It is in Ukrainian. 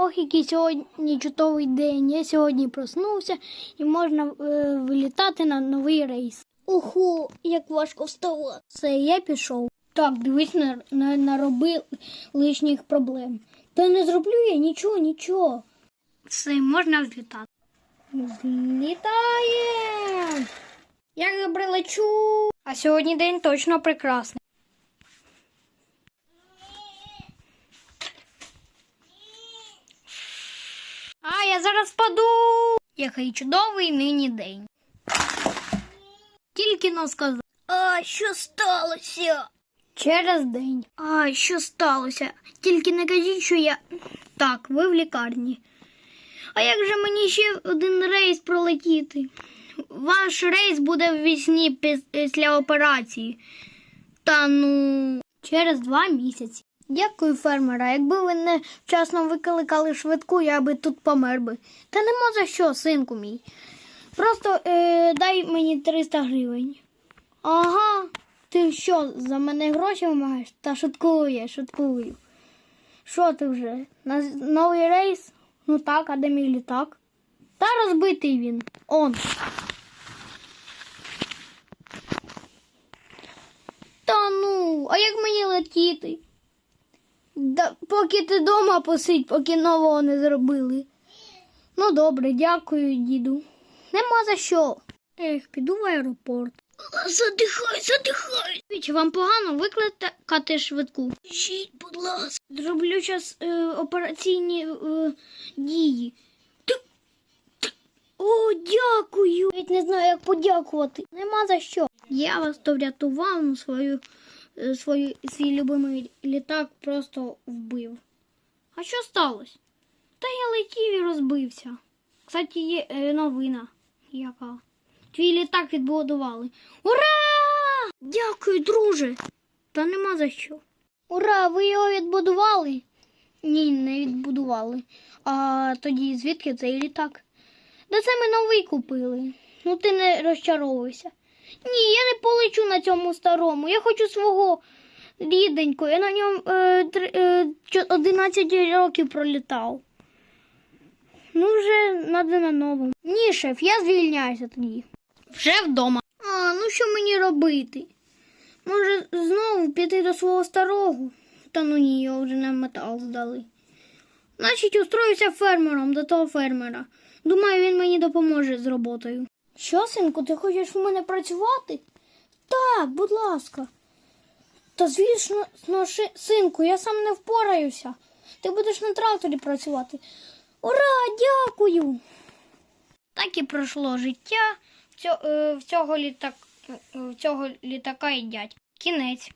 Ох, який сьогодні чудовий день. Я сьогодні проснувся і можна е, вилітати на новий рейс. Ого, як важко вставати. Все, я пішов. Так, дивись, на, на, наробив лишніх проблем. Та не зроблю я нічого, нічого. Все, можна взлітати. Злітаємо! Я прилечу. А сьогодні день точно прекрасний. А, я зараз впаду. Який чудовий нині день. Тільки но сказав. А, що сталося? Через день. А, що сталося? Тільки не кажіть, що я. Так, ви в лікарні. А як же мені ще один рейс пролетіти? Ваш рейс буде в вісні після операції. Та ну, через два місяці. Дякую, фермера. Якби ви не вчасно викликали швидку, я би тут помер би. Та нема за що, синку мій. Просто е, дай мені 300 гривень. Ага, ти що, за мене гроші вимагаєш? Та шуткую, шуткую. Що ти вже? На новий рейс? Ну так, а де мій літак? Та розбитий він. Он. Та ну, а як мені летіти? Да, поки ти дома посидь, поки нового не зробили. Ну добре, дякую, діду. Нема за що. Ех, піду в аеропорт. Задихай, задихай. Віч, вам погано викликати швидку. Жіть, будь ласка. Зроблю зараз е, операційні е, дії. О, дякую. Навіть не знаю, як подякувати. Нема за що. Я вас то врятував, ну, свою, свою, свій любимий літак просто вбив. А що сталося? Та я летів і розбився. Кстати, є е, новина. Яка? Твій літак відбудували. Ура! Дякую, друже. Та нема за що. Ура! Ви його відбудували? Ні, не відбудували. А тоді звідки цей літак? Да це ми новий купили. Ну ти не розчаровуйся. Ні, я не полечу на цьому старому. Я хочу свого ріденького. Я на ньому е, три- е, 11 років пролітав. Ну, вже треба на новому. Ні, шеф, я звільняюся тоді. Вже вдома. А, ну що мені робити? Може, знову піти до свого старого? Та ну ні, його вже на метал здали. Значить, устроюся фермером до того фермера. Думаю, він мені допоможе з роботою. Що, синку, ти хочеш в мене працювати? Так, будь ласка. Та звісно, ши- синку, я сам не впораюся. Ти будеш на тракторі працювати. Ура, дякую. Так і пройшло життя цього, в цього, літак, в цього літака і дядь. Кінець.